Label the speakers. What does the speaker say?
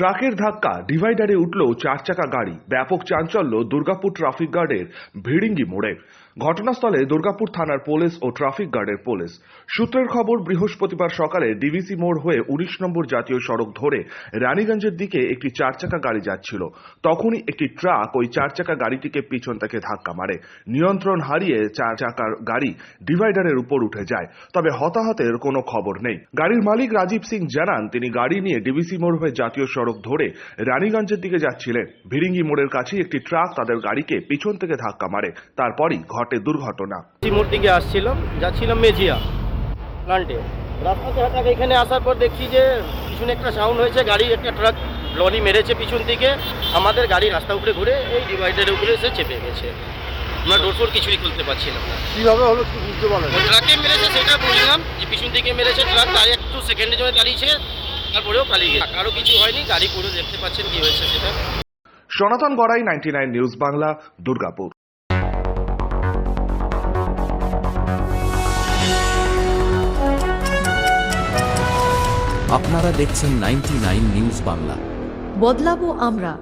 Speaker 1: ট্রাকের ধাক্কা, ডিভাইডারে উঠল চার চাকা গাড়ি। ব্যাপক চাঞ্চল্য, দুর্গাপুর ট্রাফিক গার্ডের ভিড়িঙ্গি মোড়ে। ঘটনাস্থলে দুর্গাপুর থানার পুলিশ ও ট্রাফিক গার্ডের পুলিশ। সূত্রের খবর, বৃহস্পতিবার সকালে ডিভিসি মোড় হয়ে উনিশ নম্বর জাতীয় সড়ক ধরে রানীগঞ্জের দিকে একটি চার চাকা গাড়ি যাচ্ছিল। তখনই একটি ট্রাক ওই চার চাকা গাড়িটিকে পিছন থেকে ধাক্কা মারে। নিয়ন্ত্রণ হারিয়ে চার চাকার গাড়ি ডিভাইডারের উপর উঠে যায়। তবে হতাহতের কোনো খবর নেই। গাড়ির মালিক রাজীব সিং জানান, তিনি গাড়ি নিয়ে ডিভিসি মোড় হয়ে জাতীয় সড়ক ধরে রানীগঞ্জের দিকে যাচ্ছিলেন। ভিরিঙ্গি মোড়ের কাছেই একটি ট্রাক তাদের গাড়িকে পিছন থেকে ধাক্কা মারে। তারপরই ঘটে দুর্ঘটনা।
Speaker 2: মোড় দিকে আসছিলাম যাচ্ছিলাম মেজিয়া প্লান্টে রাস্তাতে হঠাৎ এখানে আসার পর দেখছি যে পিছনে একটা সাউন্ড হয়েছে গাড়ি একটা ট্রাক লরি মেরেছে পিছন থেকে আমাদের গাড়ি রাস্তা উপরে ঘুরে এই ডিভাইডারের উপরে এসে চেপে গেছে। আমরা ডোর ফোর কিছুই খুলতে পারছিলাম না।
Speaker 3: কীভাবে হলো কি বুঝতে পারলেন
Speaker 2: ওই ট্রাকে মেরেছে সেটা বুঝলাম যে পিছন থেকে মেরেছে ট্রাক তার একটু সেকেন্ডের জন্য দাঁড়িয়েছে। তারপরেও পালিয়ে গেছে। কারও কিছু হয়নি গাড়ি পুরো দেখতে পাচ্ছেন কি হয়েছে সেটা।
Speaker 1: Sanatan Garai ninety nine news Bangla Durgapur.
Speaker 4: আপনারা দেখছেন নাইনটি নিউজ বাংলা।
Speaker 5: বদলাবো আমরা